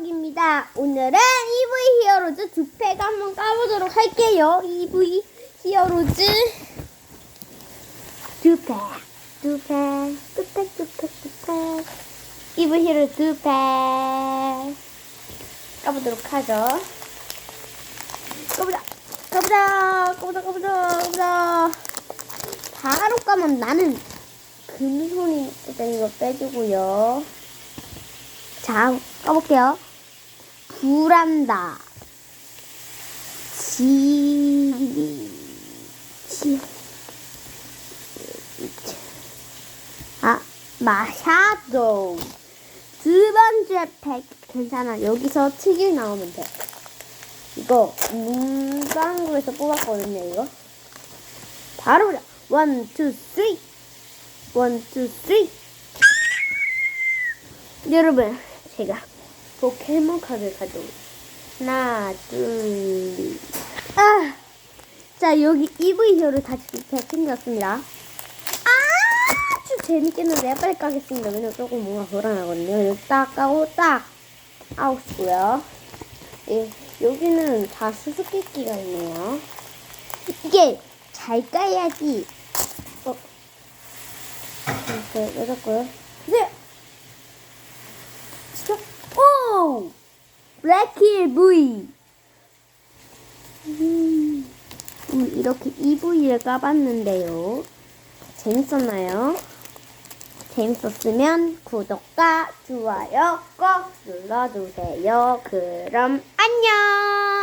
블럭입니다. 오늘은 EV 히어로즈 두 팩 한번 까보도록 할게요. EV 히어로즈 두 팩, 두 팩, 두 팩, 두 팩, 두 팩. EV 히어로즈 두 팩. 까보도록 하죠. 까보자, 까보자, 까보자, 까보자, 까보자. 바로 까면 나는 금손이 일단 이거 빼주고요. 자, 까볼게요. 불한다. 지, 지, 아, 마샤도. 두 번째 팩. 괜찮아. 여기서 특일 나오면 돼. 이거, 문방구에서 뽑았거든요, 이거. 바로. 원, 투, 쓰리. 원, 투, 쓰리. 여러분, 제가 포켓몬 카드를 가져오고 하나, 둘, 아! 자, 여기 히어로 다시 잘 챙겼습니다. 아 주 재밌겠는데 빨리 까겠습니다. 왜냐면 조금 뭔가 불안하거든요. 딱 까고 딱 아웃이고요. 예, 여기는 다 수수께끼가 있네요. 이게 잘 까야지. 어, 이렇게 내렸고요. 보세요. 진짜 오 블랙힐 V 음, 이렇게 EV를 까봤는데요. 재밌었나요? 재밌었으면 구독과 좋아요 꼭 눌러주세요. 그럼 안녕